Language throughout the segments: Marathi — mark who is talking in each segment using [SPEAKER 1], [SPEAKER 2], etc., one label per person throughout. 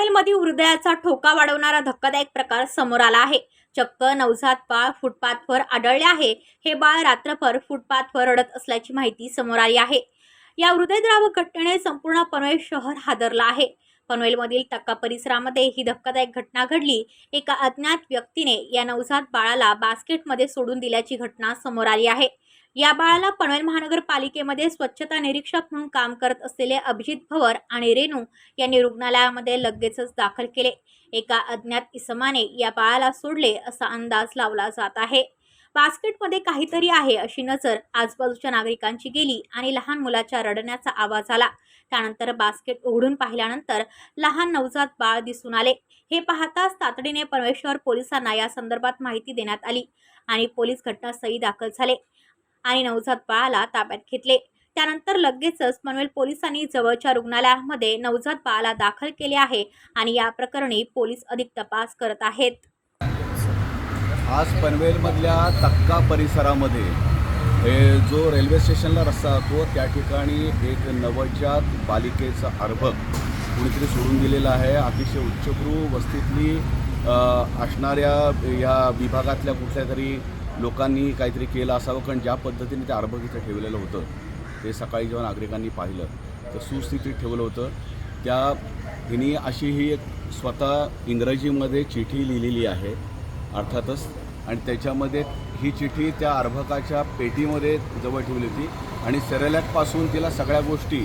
[SPEAKER 1] पनवेलमधील हृदयाचा ठोका वाढवणारा धक्कादायक प्रकार समोर आला आहे. चक्क नवजात बाळ फुटपाथवर आढळले आहे. हे बाळ रात्रभर फुटपाथवर रडत असल्याची माहिती समोर आली आहे. या हृदयद्रावक घटनेने संपूर्ण पनवेल शहर हादरला आहे. पनवेलमधील टक्का परिसरामध्ये ही धक्कादायक घटना घडली. एका अज्ञात व्यक्तीने या नवजात बाळाला बास्केटमध्ये सोडून दिल्याची घटना समोर आली आहे. या बाळाला पनवेल महानगरपालिकेमध्ये स्वच्छता निरीक्षक म्हणून काम करत असलेले अभिजित भवर आणि रेणू यांनी रुग्णालयामध्ये लगेचच दाखल केले. एका अज्ञात इसमाने या बाळाला सोडले असा अंदाज लावला जात आहे. बास्केटमध्ये काहीतरी आहे अशी नजर आजूबाजूच्या नागरिकांची गेली आणि लहान मुलाच्या रडण्याचा आवाज आला. त्यानंतर बास्केट उघडून पाहिल्यानंतर लहान नवजात बाळ दिसून आले. हे पाहताच तातडीने परमेश्वर पोलिसांना या संदर्भात माहिती देण्यात आली आणि पोलीस घटनास्थळी दाखल झाले. आणि नवजात बाळाला ताब्यात घेतले. त्यानंतर लगेचच पनवेल पोलिसांनी जवळच्या रुग्णालयामध्ये नवजात बाळाला दाखल केले आहे आणि या प्रकरणी पोलीस अधिक तपास करत आहेत.
[SPEAKER 2] आज पनवेलमधल्या तक्का परिसरामध्ये हे जो रेल्वे स्टेशनला रस्ता असतो त्या ठिकाणी एक नवजात पालिकेचा अर्भक कुणीतरी सोडून दिलेलं आहे. अतिशय उच्चभ्रू वस्तीतली असणाऱ्या या विभागातल्या कुठल्या तरी लोकांनी काहीतरी केलं असावं कारण ज्या पद्धतीने ते अर्भक इथं ठेवलेलं होतं ते सकाळी जेव्हा नागरिकांनी पाहिलं तर सुस्थितीत ठेवलं होतं. त्या हिने अशी ही एक स्वतः इंग्रजीमध्ये चिठी लिहिलेली आहे अर्थातच आणि त्याच्यामध्ये ही चिठी त्या अर्भकाच्या पेटीमध्ये जवळ ठेवली होती. आणि सेरेलॅकपासून तिला सगळ्या गोष्टी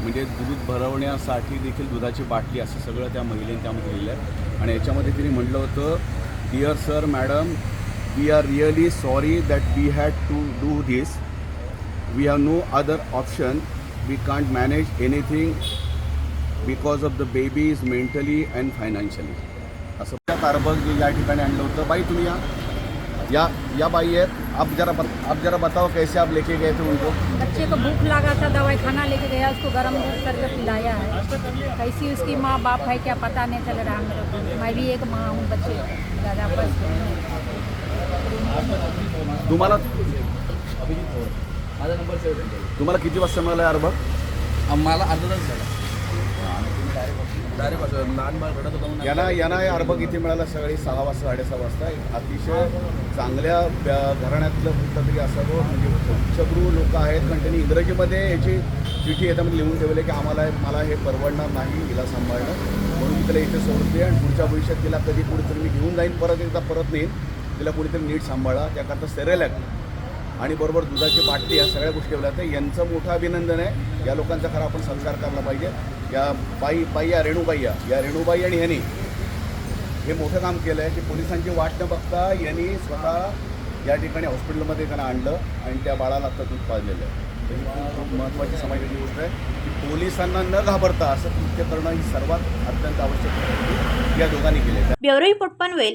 [SPEAKER 2] म्हणजे दूध भरवण्यासाठी देखील दुधाची बाटली असं सगळं त्या महिलेने त्यामध्ये लिहिलं आहे आणि याच्यामध्ये तिने म्हटलं होतं dear sir madam we are really sorry that we had to do this we have no other option we can't manage anything because of the baby is mentally and financially असं त्या या ठिकाणी आणलं होतं. बाई, तुम्ही या. या या बाई आहेत. आप जरा आप जरा बताओ कैसे आप लेके गए थे उनको?
[SPEAKER 3] बच्चे को भूख लगा था दवाई खाना लेके गया, उसको गर्म दूध करके पिलाया है। कैसी उसकी माँ बाप है क्या पता नहीं चल रहा मेरे को मैं भी एक माँ हूँ, बच्चे। दादा पर
[SPEAKER 2] तुम्हाला तुम्हाला किती वाजता मिळालं अर्भक
[SPEAKER 4] आम्हाला अर्धच झाला. डायरेक्ट लहान बाळ रडत होता म्हणून
[SPEAKER 2] यांना यांना हे अर्भक इथे मिळालं? सकाळी सहा वाजता साडेसहा वाजता. एक अतिशय चांगल्या ब- घराण्यातलं कुठलं तरी असावं म्हणजे उच्चभ्रू लोक आहेत. कारण त्यांनी इंग्रजीमध्ये याची चिठी याच्यामध्ये लिहून ठेवली की आम्हाला मला हे परवडणार नाही हिला सांभाळणं. म्हणून मी तिला इथे सोडते आणि पुढच्या भविष्यात तिला कधी कुठेतरी मी घेऊन जाईन. परत एकदा परत नेईन. तिला कुणीतरी नीट सांभाळा त्याकरता सेरेलॅक आणि बरोबर दुधाची बाटली या सगळ्या गोष्टी ठेवल्या तर यांचं मोठं अभिनंदन आहे. या लोकांचा खरा आपण संस्कार करायला पाहिजे. या बाई बाई या रेणूबाई या या रेणूबाई आणि ह्यांनी हे मोठं काम केलं आहे की पोलिसांची वाट न बघता यांनी स्वतः या ठिकाणी हॉस्पिटलमध्ये त्यांना आणलं आणि त्या बाळाला आता दूध पाजलेलं आहे. ही खूप महत्त्वाची समाजाची गोष्ट आहे की पोलिसांना न घाबरता असं कृत्य करणं ही सर्वात अत्यंत आवश्यक आहे. या दोघांनी केले
[SPEAKER 1] ब्युरो रिपोर्ट पनवेल.